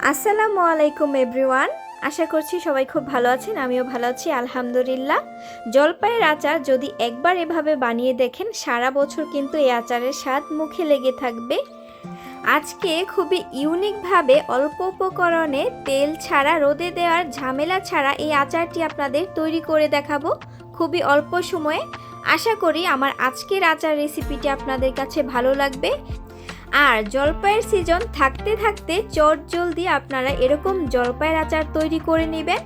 আসসালামু আলাইকুম, এভরিওয়ান। আশা করছি সবাই খুব ভালো আছেন, আমিও ভালো আছি, আলহামদুলিল্লাহ। জলপাইয়ের আচার যদি একবার এভাবে বানিয়ে দেখেন, সারা বছর কিন্তু এই আচারের স্বাদ মুখে লেগে থাকবে। আজকে খুবই ইউনিকভাবে অল্প উপকরণে তেল ছাড়া, রোদে দেওয়ার ঝামেলা ছাড়া এই আচারটি আপনাদের তৈরি করে দেখাবো খুবই অল্প সময়ে। আশা করি আমার আজকের আচার রেসিপিটি আপনাদের কাছে ভালো লাগবে। আর জলপাইয়ের সিজন থাকতে থাকতে চট জলদি আপনারা এরকম জলপাইয়ের আচার তৈরি করে নেবেন।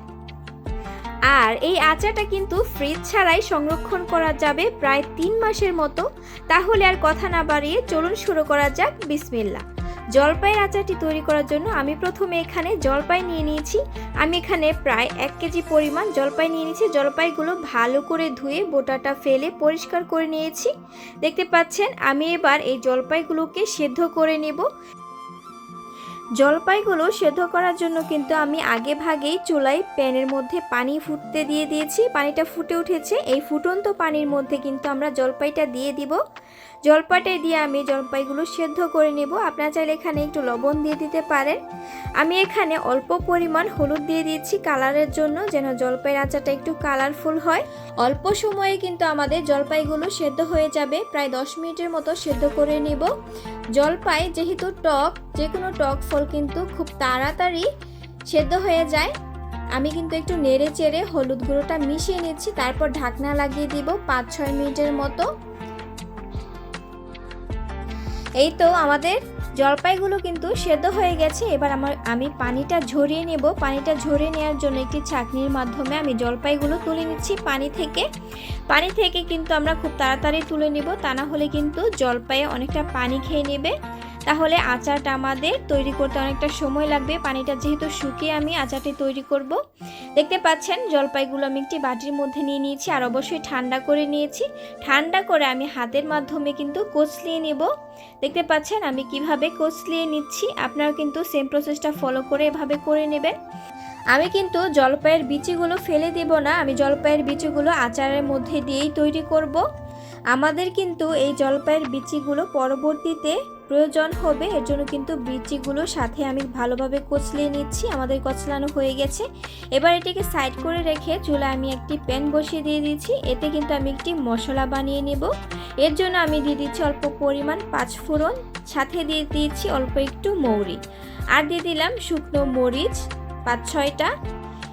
আর এই আচারটা কিন্তু ফ্রিজ ছাড়াই সংরক্ষণ করা যাবে প্রায় তিন মাসের মতো। তাহলে আর কথা না বাড়িয়ে চলুন শুরু করা যাক বিসমিল্লা জলপাইয়ের আচারটি তৈরি করার জন্য আমি প্রথমে এখানে জলপাই নিয়ে নিয়েছি। আমি এখানে প্রায় এক কেজি পরিমাণ জলপাই নিয়ে নিয়েছি। জলপাইগুলো ভালো করে ধুয়ে বোটাটা ফেলে পরিষ্কার করে নিয়েছি। দেখতে পাচ্ছেন, আমি এবার এই জলপাইগুলোকে সেদ্ধ করে নেব। জলপাইগুলো সেদ্ধ করার জন্য কিন্তু আমি আগে ভাগেই চুলায় প্যানের মধ্যে পানি ফুটতে দিয়ে দিয়েছি। পানিটা ফুটে উঠেছে। এই ফুটন্ত পানির মধ্যে কিন্তু আমরা জলপাইটা দিয়ে দিব। জলপাইটা দিয়ে আমি জলপাইগুলো সেদ্ধ করে নেব। আপনারা চাইলে এখানে একটু লবণ দিয়ে দিতে পারেন। আমি এখানে অল্প পরিমাণ হলুদ দিয়ে দিচ্ছি কালারের জন্য, যেন জলপাইয়ের আচারটা একটু কালারফুল হয়। অল্প সময়ে কিন্তু আমাদের জলপাইগুলো সেদ্ধ হয়ে যাবে। প্রায় দশ মিনিটের মতো সেদ্ধ করে নেব। জলপাই যেহেতু টক যে কোনো টক ফল কিন্তু খুব তাড়াতাড়ি সেদ্ধ হয়ে যায়। আমি কিন্তু একটু নেড়ে চেড়ে হলুদ গুঁড়োটা মিশিয়ে নিচ্ছি। তারপর ঢাকনা লাগিয়ে দিব পাঁচ ছয় মিনিটের মতো। এই তো আমাদের জলপাইগুলো কিন্তু সেদ্ধ হয়ে গেছে। এবার আমার, আমি পানিটা ঝরিয়ে নেব। পানিটা ঝরিয়ে নেওয়ার জন্য একটি ছাঁকনির মাধ্যমে আমি জলপাইগুলো তুলে নিচ্ছি পানি থেকে। পানি থেকে কিন্তু আমরা খুব তাড়াতাড়ি তুলে নেব। তা না হলে কিন্তু জলপাইয়ে অনেকটা পানি খেয়ে নেবে। তাহলে আচারটা আমাদের তৈরি করতে অনেকটা সময় লাগবে। পানিটা যেহেতু শুকিয়ে আমি আচারটি তৈরি করব। দেখতে পাচ্ছেন, জলপাইগুলো আমি একটি বাটির মধ্যে নিয়ে নিয়েছি আর অবশ্যই ঠান্ডা করে নিয়েছি। ঠান্ডা করে আমি হাতের মাধ্যমে কিন্তু কচলিয়ে নেব। দেখতে পাচ্ছেন, আমি কীভাবে কচলিয়ে নিচ্ছি আপনারা কিন্তু সেম প্রসেসটা ফলো করে এভাবে করে নেবেন। আমি কিন্তু জলপাইয়ের বিচিগুলো ফেলে দেব না, আমি জলপাইয়ের বিচিগুলো আচারের মধ্যে দিয়েই তৈরি করব। আমাদের কিন্তু এই জলপাইয়ের বিচিগুলো পরবর্তীতে প্রয়োজন হবে, এর জন্য কিন্তু বিচিগুলো সাথে আমি ভালোভাবে কচলিয়ে নিচ্ছি, আমাদের কচলানো হয়ে গেছে। এবার এটিকে সাইড করে রেখে চুলা আমি একটি প্যান বসিয়ে দিয়ে দিচ্ছি, এতে কিন্তু আমি একটি মশলা বানিয়ে নেব। এর জন্য আমি দিয়ে দিচ্ছি অল্প পরিমাণ পাঁচ ফোড়ন, সাথে দিয়ে দিয়েছি অল্প একটু মৌরি। আর দিয়ে দিলাম শুকনো মরিচ, পাঁচ ছয়টা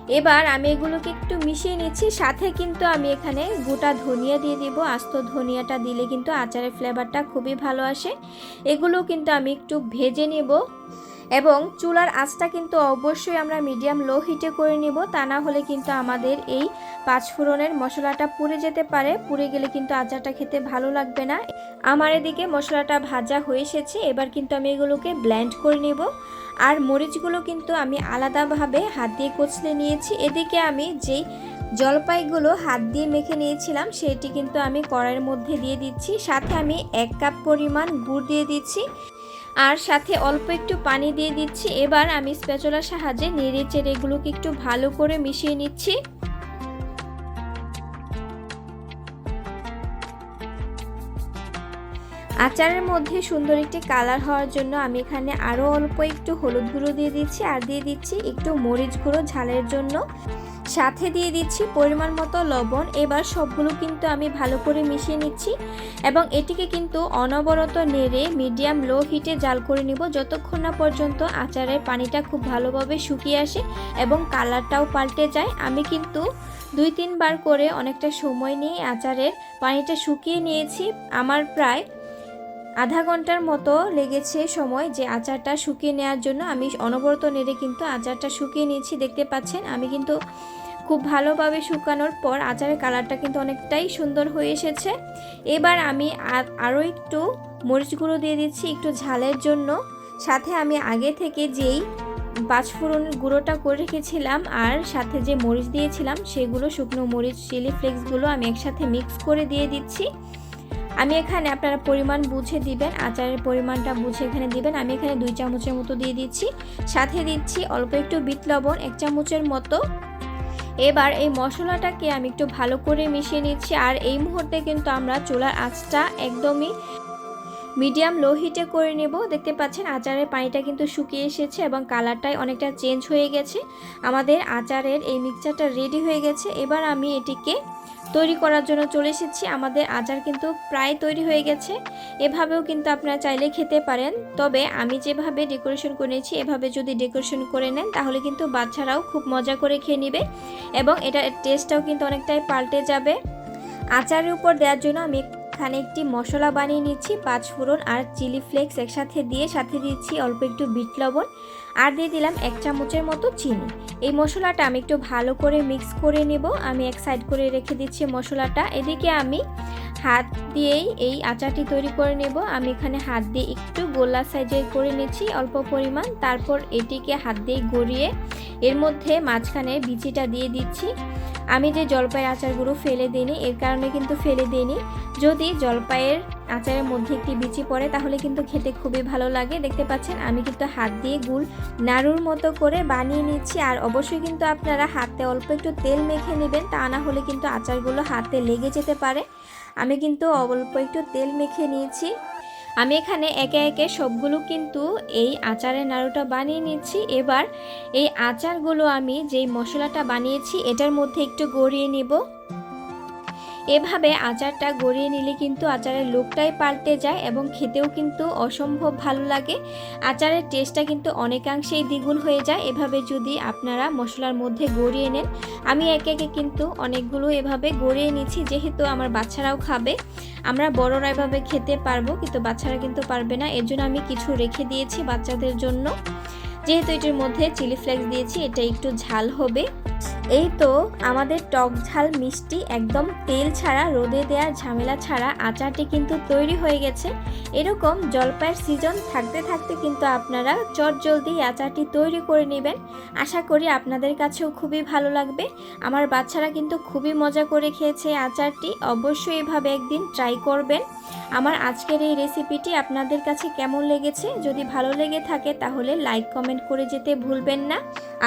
এবার আমি এগুলোকে একটু মিশিয়ে নিচ্ছি, সাথে কিন্তু আমি এখানে গোটা ধনিয়া দিয়ে দিব। আস্ত ধনিয়াটা দিলে কিন্তু আচারের ফ্লেভারটা খুবই ভালো আসে। এগুলো কিন্তু আমি একটু ভেজে নেব। এবং চুলার আঁচটা কিন্তু অবশ্যই আমরা মিডিয়াম লো হিটে করে নেব, তা না হলে কিন্তু আমাদের এই পাঁচফোড়নের মশলাটা পুড়ে যেতে পারে, পুড়ে গেলে কিন্তু আচারটা খেতে ভালো লাগবে না। আমার এদিকে মশলাটা ভাজা হয়ে এসেছে, এবার কিন্তু আমি এগুলোকে ব্ল্যান্ড করে নেব। আর মরিচগুলো কিন্তু আমি আলাদাভাবে হাত দিয়ে কচলে নিয়েছি। এদিকে আমি যেই জলপাইগুলো হাত দিয়ে মেখে নিয়েছিলাম, সেটি কিন্তু আমি কড়াইয়ের মধ্যে দিয়ে দিচ্ছি। সাথে আমি এক কাপ পরিমাণ গুড় দিয়ে দিচ্ছি। আর সাথে অল্প একটু পানি দিয়ে দিচ্ছি। এবার আমি স্প্যাচলার সাহায্যে নেড়ে চেড়ে এগুলোকে একটু ভালো করে মিশিয়ে নিচ্ছি। আচারের মধ্যে সুন্দর একটি কালার হওয়ার জন্য আমি এখানে আরও অল্প একটু হলুদ গুঁড়ো দিয়ে দিচ্ছি, আর দিয়ে দিচ্ছি একটু মরিচ গুঁড়ো ঝালের জন্য। সাথে দিয়ে দিচ্ছি পরিমাণ মতো লবণ। এবার সবগুলো কিন্তু আমি ভালো করে মিশিয়ে নিচ্ছি এবং এটিকে কিন্তু অনবরত নেড়ে মিডিয়াম লো হিটে জাল করে নিব। যতক্ষণ না পর্যন্ত আচারের পানিটা খুব ভালোভাবে শুকিয়ে আসে এবং কালারটাও পাল্টে যায়, আমি কিন্তু দুই তিনবার করে অনেকটা সময় নিয়ে আচারের পানিটা শুকিয়ে নিয়েছি। আমার প্রায় আধা ঘণ্টার মতো লেগেছে সময় যে আচারটা শুকিয়ে নেওয়ার জন্য। আমি অনবরত নেড়ে কিন্তু আচারটা শুকিয়ে নিয়েছি, দেখতে পাচ্ছেন? আমি কিন্তু খুব ভালোভাবে শুকানোর পর আচারের কালারটা কিন্তু অনেকটাই সুন্দর হয়ে এসেছে। এবার আমি আরও একটু মরিচ গুঁড়ো দিয়ে দিচ্ছি একটু ঝালের জন্য। সাথে আমি আগে থেকে যেই পাঁচফোড়ন গুঁড়োটা করে রেখেছিলাম আর সাথে যে মরিচ দিয়েছিলাম, সেগুলো শুকনো মরিচ, চিলি ফ্লেক্সগুলো আমি একসাথে মিক্স করে দিয়ে দিচ্ছি। আমি এখানে আপনারা পরিমাণ বুঝে দিবেন, আচারের পরিমাণটা বুঝে এখানে দিবেন। আমি এখানে দুই চামচের মতো দিয়ে দিচ্ছি। সাথে দিচ্ছি অল্প একটু বিট লবণ, এক চামচের মতো। এবার এই মশলাটাকে আমি একটু ভালো করে মিশিয়ে নিচ্ছি। আর এই মুহূর্তে কিন্তু আমরা চুলার আঁচটা একদমই মিডিয়াম লো হিটে করে নেব। দেখতে পাচ্ছেন আচারের পানিটা কিন্তু শুকিয়ে এসেছে এবং কালারটাই অনেকটা চেঞ্জ হয়ে গেছে। আমাদের আচারের এই মিক্সচারটা রেডি হয়ে গেছে। এবার আমি এটিকে তৈরি করার জন্য চলে এসেছি। আমাদের আচার কিন্তু প্রায় তৈরি হয়ে গেছে। এভাবেও কিন্তু আপনারা চাইলে খেতে পারেন। তবে আমি যেভাবে ডেকোরেশন করেছি, এভাবে যদি ডেকোরেশন করে নেন, তাহলে কিন্তু বাচ্চারাও খুব মজা করে খেয়ে নেবে এবং এটার টেস্টটাও কিন্তু অনেকটাই পাল্টে যাবে। আচারের উপর দেওয়ার জন্য আমি এখানে একটি মশলা বানিয়ে নিচ্ছি, পাঁচ ফোড়ন আর চিলি ফ্লেক্স একসাথে দিয়ে, সাথে দিচ্ছি অল্প একটু বিট লবণ আর দিয়ে দিলাম এক চামচের মতো চিনি। এই মশলাটা আমি একটু ভালো করে মিক্স করে নেব। আমি এক সাইড করে রেখে দিচ্ছি মশলাটা। এদিকে আমি হাত দিয়েই এই আচারটি তৈরি করে নেব। আমি এখানে হাত দিয়ে একটু গোলা সাইজের করে নিচ্ছি অল্প পরিমাণ। তারপর এটিকে হাত দিয়ে গড়িয়ে এর মধ্যে মাঝখানে বিচিটা দিয়ে দিচ্ছি। আমি যে জলপাইয়ের আচারগুলো ফেলে দিইনি, এর কারণে কিন্তু ফেলে দিইনি। যদি জলপাইয়ের আচারের মধ্যে একটি বিচি পড়ে, তাহলে কিন্তু খেতে খুবই ভালো লাগে। দেখতে পাচ্ছেন, আমি কিন্তু হাত দিয়ে গুল নাড়ুর মতো করে বানিয়ে নিচ্ছি। আর অবশ্যই কিন্তু আপনারা হাতে অল্প একটু তেল মেখে নেবেন, তা না হলে কিন্তু আচারগুলো হাতে লেগে যেতে পারে। আমি কিন্তু অল্প একটু তেল মেখে নিয়েছি। আমি এখানে একে একে সবগুলো কিন্তু এই আচারের নাড়ুটা বানিয়ে নিচ্ছি। এবার এই আচারগুলো আমি যেই মশলাটা বানিয়েছি, এটার মধ্যে একটু গড়িয়ে নিব। এভাবে আচারটা গড়িয়ে নিলে কিন্তু আচারের লুকটাই পাল্টে যায় এবং খেতেও কিন্তু অসম্ভব ভালো লাগে। আচারের টেস্টটা কিন্তু অনেকাংশেই দ্বিগুণ হয়ে যায়। এভাবে যদি আপনারা মশলার মধ্যে গড়িয়ে নেন, আমি একে একে কিন্তু অনেকগুলো এভাবে গড়িয়ে নিচ্ছি, যেহেতু আমার বাচ্চারাও খাবে। আমরা বড়রা এভাবে খেতে পারব, কিন্তু বাচ্চারা কিন্তু পারবে না। এর জন্য আমি কিছু রেখে দিয়েছি বাচ্চাদের জন্য। যেহেতু এটির মধ্যে চিলি ফ্লেক্স দিয়েছি, এটা একটু ঝাল হবে। এই তো আমাদের টক ঝাল মিষ্টি একদম তেল ছাড়া, রোদে দেওয়ার ঝামেলা ছাড়া আচারটি কিন্তু তৈরি হয়ে গেছে। এরকম জলপাইয়ের সিজন থাকতে থাকতে কিন্তু আপনারা চট জলদি আচারটি তৈরি করে নেবেন। আশা করি আপনাদের কাছেও খুবই ভালো লাগবে। আমার বাচ্চারা কিন্তু খুবই মজা করে খেয়েছে আচারটি। অবশ্যই এভাবে একদিন ট্রাই করবেন। আমার আজকের এই রেসিপিটি আপনাদের কাছে কেমন লেগেছে? যদি ভালো লেগে থাকে তাহলে লাইক কমেন্ট করে যেতে ভুলবেন না।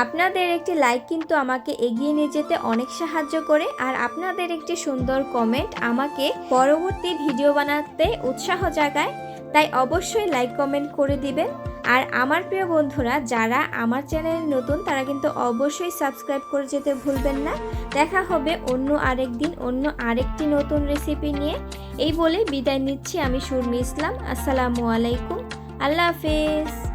আপনাদের একটি লাইক কিন্তু আমাকে এগিয়ে নিয়ে যেতে অনেক সাহায্য করে আর আপনাদের একটি সুন্দর কমেন্ট আমাকে পরবর্তী ভিডিও বানাতে উৎসাহ জাগায়। তাই অবশ্যই লাইক কমেন্ট করে দিবেন। আর আমার প্রিয় বন্ধুরা, যারা আমার চ্যানেল নতুন, তারা কিন্তু অবশ্যই সাবস্ক্রাইব করে যেতে ভুলবেন না। দেখা হবে অন্য আরেক দিন অন্য আরেকটি নতুন রেসিপি নিয়ে। এই বলে বিদায় নিচ্ছি আমি সুরমি ইসলাম আসসালামু আলাইকুম। আল্লাহ হাফেজ।